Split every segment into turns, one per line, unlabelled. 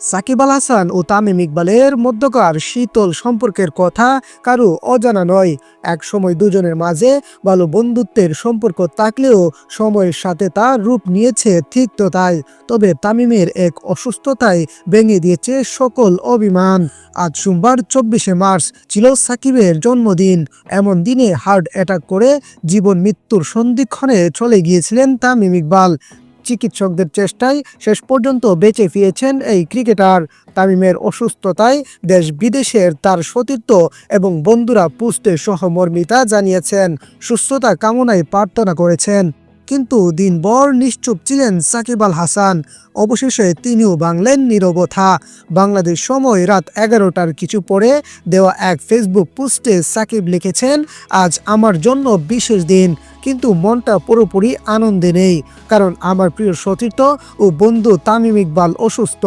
সাকিব আল হাসান ও তামিম ইকবালের মধ্যকার শীতল সম্পর্কের কথা কারও অজানা নয়। এক সময় দুজনের মাঝে ভালো বন্ধুত্বের সম্পর্ক থাকলেও সময়ের সাথে তা রূপ নিয়েছে ঠিক তো তাই। তবে তামিমের এক অসুস্থতায় ভেঙে দিয়েছে সকল অভিমান। আজ সোমবার চব্বিশে মার্চ ছিল সাকিবের জন্মদিন। এমন দিনে হার্ট অ্যাটাক করে জীবন মৃত্যুর সন্ধিক্ষণে চলে গিয়েছিলেন তামিম ইকবাল। চিকিৎসকদের চেষ্টায় শেষ পর্যন্ত বেঁচে ফিরেছেন এই ক্রিকেটার। তামিমের অসুস্থতায় দেশ বিদেশের তার সতীর্থ এবং বন্ধুরা পুষতে সহমর্মিতা জানিয়েছেন। সুস্থতা কামনায় প্রার্থনা করেছেন। কিন্তু দিনভর নিশ্চুপ ছিলেন সাকিব আল হাসান। অবশেষে তিনিও বাংলেন নীরবতা। বাংলাদেশ সময় রাত এগারোটার কিছু পরে দেওয়া এক ফেসবুক পোস্টে সাকিব লিখেছেন, আজ আমার জন্য বিশেষ দিন। কিন্তু মনটা পুরোপুরি আনন্দে নেই, কারণ আমার প্রিয় সতীর্থ ও বন্ধু তামিম ইকবাল অসুস্থ।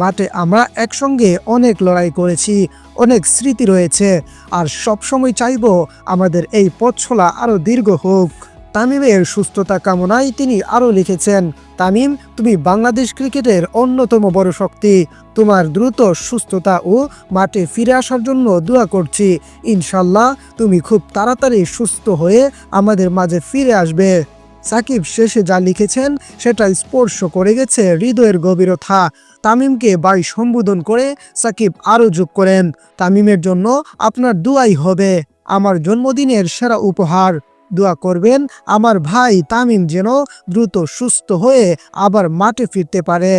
মাঠে আমরা একসঙ্গে অনেক লড়াই করেছি, অনেক স্মৃতি রয়েছে, আর সবসময় চাইব আমাদের এই পথ ছোলা আরও দীর্ঘ হোক। তামিমের সুস্থতা কামনায় তিনি আরও লিখেছেন, তামিম, তুমি বাংলাদেশ ক্রিকেটের অন্যতম বড় শক্তি। তোমার দ্রুত সুস্থতা ও মাঠে ফিরে আসার জন্য দোয়া করছি। ইনশাল্লাহ তুমি খুব তাড়াতাড়ি সুস্থ হয়ে আমাদের মাঝে ফিরে আসবে। সাকিব শেষে যা লিখেছেন, সেটা স্পর্শ করে গেছে হৃদয়ের গভীরতা। তামিমকে বাই সম্বোধন করে সাকিব আরও যোগ করেন, তামিমের জন্য আপনার দুয়াই হবে। আমার জন্মদিনের সেরা উপহার। দোয়া করবেন আমার ভাই তামিম যেন দ্রুত সুস্থ হয়ে আবার মাঠে ফিরতে পারে।